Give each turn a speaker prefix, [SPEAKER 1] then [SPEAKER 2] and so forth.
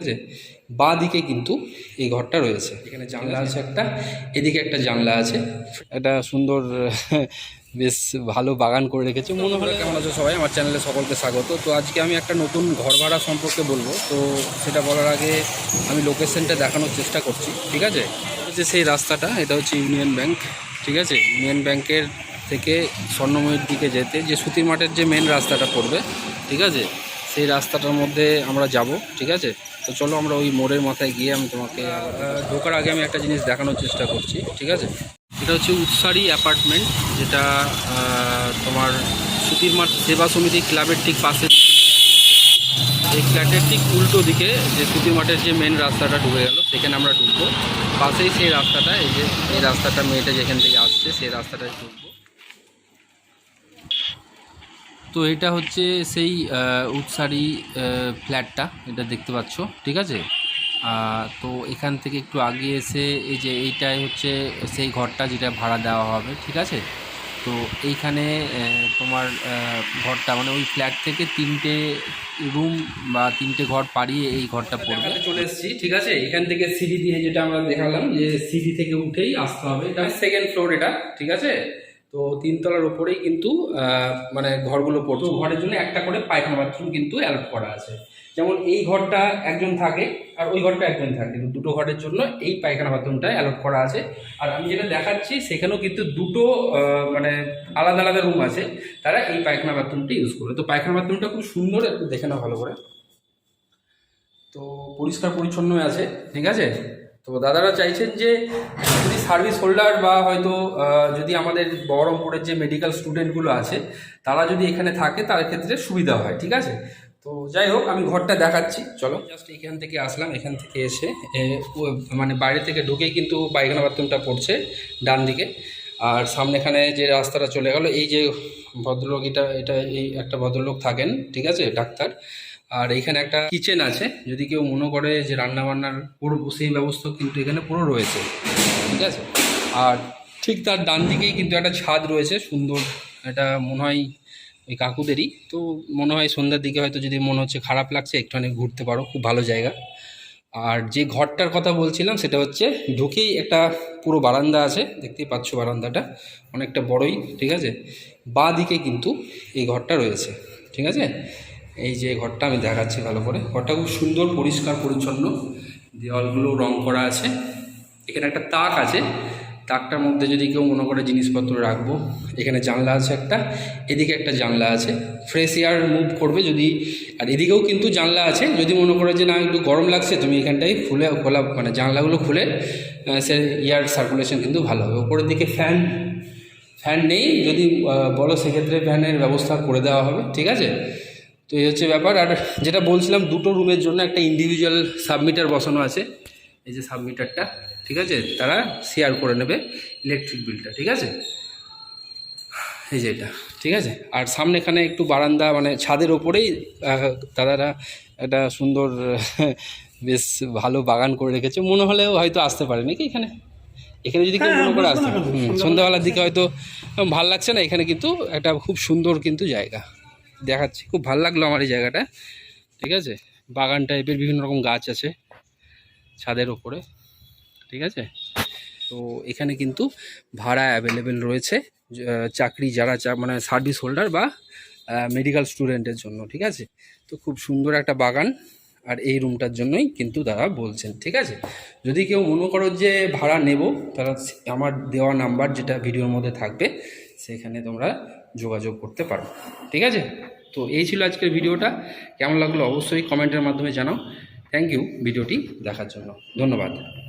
[SPEAKER 1] আছে? বাঁ দিকে কিন্তু এই ঘরটা রয়েছে। এখানে জানলা আছে একটা, এদিকে একটা জানলা আছে। একটা সুন্দর, বেশ ভালো বাগান করে রেখেছে। মনে হলো কেমন আছো সবাই? আমার চ্যানেলে সকলকে স্বাগত। তো আজকে আমি একটা নতুন ঘর ভাড়া সম্পর্কে বলব। তো সেটা বলার আগে আমি লোকেশনটা দেখানোর চেষ্টা করছি, ঠিক আছে? যে সেই রাস্তাটা, এটা হচ্ছে ইউনিয়ন ব্যাংক, ঠিক আছে? ইউনিয়ন ব্যাংকের থেকে স্বর্ণময়ীর দিকে যেতে, যে সুতির মাঠের যে মেন রাস্তাটা পড়বে, ঠিক আছে? সেই রাস্তাটার মধ্যে আমরা যাব, ঠিক আছে? তো চলো আমরা ওই মোড়ের মাথায় গিয়ে আমি তোমাকে ঢোকার আগে আমি একটা জিনিস দেখানোর চেষ্টা করছি, ঠিক আছে? এটা হচ্ছে উৎসারি অ্যাপার্টমেন্ট, যেটা তোমার সুতির মাঠ সেবা সমিতি ক্লাবের ঠিক পাশে। এই ফ্ল্যাটের ঠিক উল্টো দিকে যে সুতির মাঠের যে মেন রাস্তাটা ঢুকে গেল, সেখানে আমরা ঢুকবো। পাশেই সেই রাস্তাটা, এই যে এই রাস্তাটা মেয়েটা যেখান থেকে আসছে, সেই রাস্তাটায় ঢুকবো। তো এটা হচ্ছে সেই উৎসারি ফ্ল্যাটটা এটা দেখতে পাচ্ছ ঠিক আছে? তো এখান থেকে একটু আগে এসে এই যে এইটাই হচ্ছে সেই ঘরটা যেটা ভাড়া দেওয়া হবে ঠিক আছে? তো এইখানে তোমার ঘরটা মানে ওই ফ্ল্যাট থেকে তিনটে রুম বা তিনটে ঘর পাড়িয়ে এই ঘরটা পড়বে। চলে এসেছি ঠিক আছে? এখান থেকে সিঁড়ি দিয়ে যেটা আমরা দেখালাম যে সিঁড়ি থেকে উঠেই আসতে হবে এটা সেকেন্ড ফ্লোর এটা ঠিক আছে? তো তিনতলার উপরেই কিন্তু মানে ঘরগুলো পড়তো ঘরের জন্য একটা করে পায়খানা বাথরুম কিন্তু অ্যালট করা আছে। যেমন এই ঘরটা একজন থাকে আর ওই ঘরটা একজন থাকে। তো দুটো ঘরের জন্য এই পায়খানা বাথরুমটা অ্যালট করা আছে। আর আমি যেটা দেখাচ্ছি সেখানেও কিন্তু দুটো মানে আলাদা আলাদা রুম আছে। তারা এই পায়খানা বাথরুমটা ইউজ করে। তো পায়খানা বাথরুমটা খুব সুন্দর একটু দেখে নাও ভালো করে। তো পরিষ্কার পরিচ্ছন্ন আছে ঠিক আছে? তো দাদারা চাইছেন যে যদি সার্ভিস হোল্ডার বা হয়তো যদি আমাদের বহরমপুরের যে মেডিকেল স্টুডেন্টগুলো আছে, তারা যদি এখানে থাকে, তার ক্ষেত্রে সুবিধা হয়, ঠিক আছে? তো যাই হোক, আমি ঘরটা দেখাচ্ছি। চলো। জাস্ট এখান থেকে আসলাম, এখান থেকে এসে মানে বাইরে থেকে ঢুকেই কিন্তু পায়খানা বাথরুমটা পড়ছে, ডান দিকে। আর সামনেখানে যে রাস্তাটা চলে গেল, এই যে ভদ্রলোক, এটা এটা এই একটা ভদ্রলোক থাকেন, ঠিক আছে, ডাক্তার। আর এখানে একটা কিচেন আছে, যদি কেউ মনে করে যে রান্না বান্নার পুরো সেই ব্যবস্থা কিন্তু এখানে পুরো রয়েছে, ঠিক আছে? আর ঠিক তার ডান দিকেই কিন্তু একটা ছাদ রয়েছে, সুন্দর এটা মনে হয় ওই কাকুদেরই। তো মনে হয় সন্ধ্যার দিকে হয়তো যদি মনে হচ্ছে খারাপ লাগছে, একটুখানি ঘুরতে পারো, খুব ভালো জায়গা। আর যে ঘরটার কথা বলছিলাম, সেটা হচ্ছে ঢুকেই একটা পুরো বারান্দা আছে, দেখতেই পাচ্ছ বারান্দাটা, অনেকটা বড়ই, ঠিক আছে? বাঁ দিকে কিন্তু এই ঘরটা রয়েছে, ঠিক আছে? এই যে ঘরটা আমি দেখাচ্ছি ভালো করে। ঘরটা খুব সুন্দর, পরিষ্কার, পরিচ্ছন্ন। দেওয়ালগুলো রং করা আছে। এখানে একটা তাক আছে। তাকটার মধ্যে যদি কেউ মনে করে জিনিসপত্র রাখব, এখানে জানলা আছে একটা, এদিকে একটা জানলা আছে। ফ্রেশ এয়ার মুভ করবে যদি, আর এদিকেও কিন্তু জানলা আছে। যদি মনে করে যে না, একটু গরম লাগছে, তুমি এখানটায় খুলে, খোলা মানে জানলাগুলো খুলে সে এয়ার সার্কুলেশন কিন্তু ভালো হবে। ওপরের দিকে ফ্যান ফ্যান নেই। যদি বলো সেক্ষেত্রে ফ্যানের ব্যবস্থা করে দেওয়া হবে, ঠিক আছে? তো এই হচ্ছে ব্যাপার। আর যেটা বলছিলাম দুটো রুমের জন্য একটা ইন্ডিভিজুয়াল সাবমিটার বসানো আছে। এই যে সাবমিটারটা ঠিক আছে? তারা শেয়ার করে নেবে ইলেকট্রিক বিলটা ঠিক আছে? এই যে এটা ঠিক আছে? আর সামনে এখানে একটু বারান্দা মানে ছাদের ওপরেই দাদারা একটা সুন্দর বেশ ভালো বাগান করে রেখেছে। মনে হলেও হয়তো আসতে পারে নাকি এখানে? এখানে যদি কেউ মনে করে আসতে হুম, সন্ধ্যাবেলার দিকে হয়তো ভালো লাগছে না এখানে কিন্তু একটা খুব সুন্দর কিন্তু জায়গা। দেখাচ্ছি। খুব ভালো লাগল আমার এই জায়গাটা। ঠিক আছে? বাগান টাইপের বিভিন্ন রকম গাছ আছে ছাদের ওপরে। ঠিক আছে? তো এখানে কিন্তু ভাড়া অ্যাভেলেবেল রয়েছে চাকরি যারা মানে সার্ভিস হোল্ডার বা মেডিকেল স্টুডেন্টের জন্য। ঠিক আছে? তো খুব সুন্দর একটা বাগান আর এই রুমটার জন্যই কিন্তু তারা বলছেন। ঠিক আছে? যদি কেউ মনে করো যে ভাড়া নেব তারা আমার দেওয়া নাম্বার যেটা ভিডিওর মধ্যে থাকবে, সেখানে তোমরা যোগাযোগ করতে পারো। ঠিক আছে? তো এই ছিল আজকের ভিডিওটা। কেমন লাগল অবশ্যই কমেন্টের মাধ্যমে জানাও। থ্যাংক ইউ ভিডিওটি দেখার জন্য। ধন্যবাদ।